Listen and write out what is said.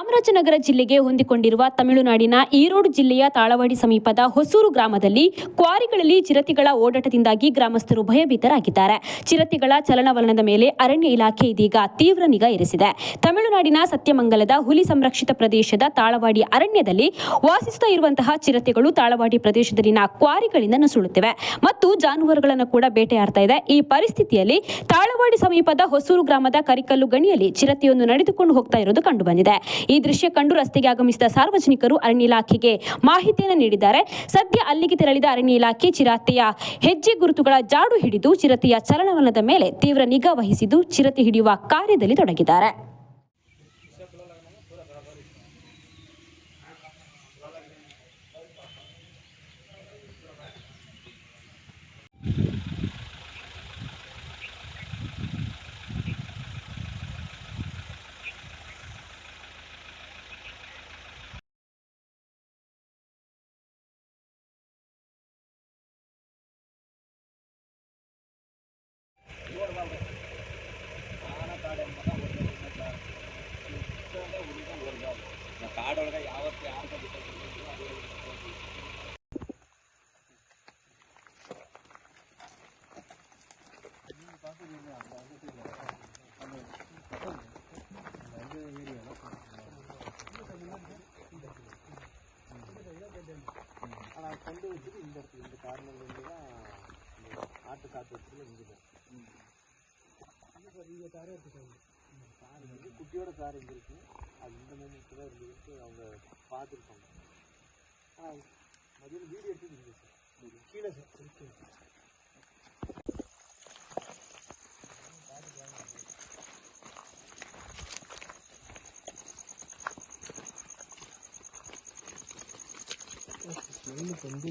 ಚಾಮರಾಜನಗರ ಜಿಲ್ಲೆಗೆ ಹೊಂದಿಕೊಂಡಿರುವ ತಮಿಳುನಾಡಿನ ಈರೋಡು ಜಿಲ್ಲೆಯ ತಾಳವಾಡಿ ಸಮೀಪದ ಹೊಸೂರು ಗ್ರಾಮದಲ್ಲಿ ಕ್ವಾರಿಗಳಲ್ಲಿ ಚಿರತೆಗಳ ಓಡಾಟದಿಂದಾಗಿ ಗ್ರಾಮಸ್ಥರು ಭಯಭೀತರಾಗಿದ್ದಾರೆ. ಚಿರತೆಗಳ ಚಲನವಲನದ ಮೇಲೆ ಅರಣ್ಯ ಇಲಾಖೆ ಇದೀಗ ತೀವ್ರ ನಿಗಾ ಇರಿಸಿದೆ. ತಮಿಳುನಾಡಿನ ಸತ್ಯಮಂಗಲದ ಹುಲಿ ಸಂರಕ್ಷಿತ ಪ್ರದೇಶದ ತಾಳವಾಡಿ ಅರಣ್ಯದಲ್ಲಿ ವಾಸಿಸುತ್ತಾ ಇರುವಂತಹ ಚಿರತೆಗಳು ತಾಳವಾಡಿ ಪ್ರದೇಶದಲ್ಲಿನ ಕ್ವಾರಿಗಳಿಂದ ನುಸುಳುತ್ತಿವೆ. ಮತ್ತು ಜಾನುವಾರುಗಳನ್ನು ಕೂಡ ಬೇಟೆಯಾಡ್ತಾ ಇದೆ. ಈ ಪರಿಸ್ಥಿತಿಯಲ್ಲಿ ತಾಳವಾಡಿ ಸಮೀಪದ ಹೊಸೂರು ಗ್ರಾಮದ ಕರಿಕಲ್ಲು ಗಣಿಯಲ್ಲಿ ಚಿರತೆಯೊಂದು ನಡೆದುಕೊಂಡು ಹೋಗ್ತಾ ಇರೋದು ಕಂಡುಬಂದಿದೆ. ಈ ದೃಶ್ಯ ಕಂಡು ರಸ್ತೆಗೆ ಆಗಮಿಸಿದ ಸಾರ್ವಜನಿಕರು ಅರಣ್ಯ ಇಲಾಖೆಗೆ ಮಾಹಿತಿಯನ್ನು ನೀಡಿದ್ದಾರೆ. ಸದ್ಯ ಅಲ್ಲಿಗೆ ತೆರಳಿದ ಅರಣ್ಯ ಇಲಾಖೆ ಚಿರತೆಯ ಹೆಜ್ಜೆ ಗುರುತುಗಳ ಜಾಡು ಹಿಡಿದು ಚಿರತೆಯ ಚಲನವಲನದ ಮೇಲೆ ತೀವ್ರ ನಿಗಾ ವಹಿಸಿದ್ದು ಚಿರತೆ ಹಿಡಿಯುವ ಕಾರ್ಯದಲ್ಲಿ ತೊಡಗಿದ್ದಾರೆ. ஆனால் கொண்டு வச்சுட்டு இந்த இடத்துல இந்த கார்னர்ல தான் இந்த ஆட்டு காத்து வச்சுட்டு இங்கே இங்கே காரே இருக்கு சார். கார் வந்து குட்டியோட கார் இங்கே அது இந்த மூமெண்ட்டு தான் இருந்துருக்கு அவங்க பார்த்துருப்பாங்க. ஆனால் மதியம் வீடியோ எடுத்து சார் கீழே சார். நெல்லுக்கு வந்து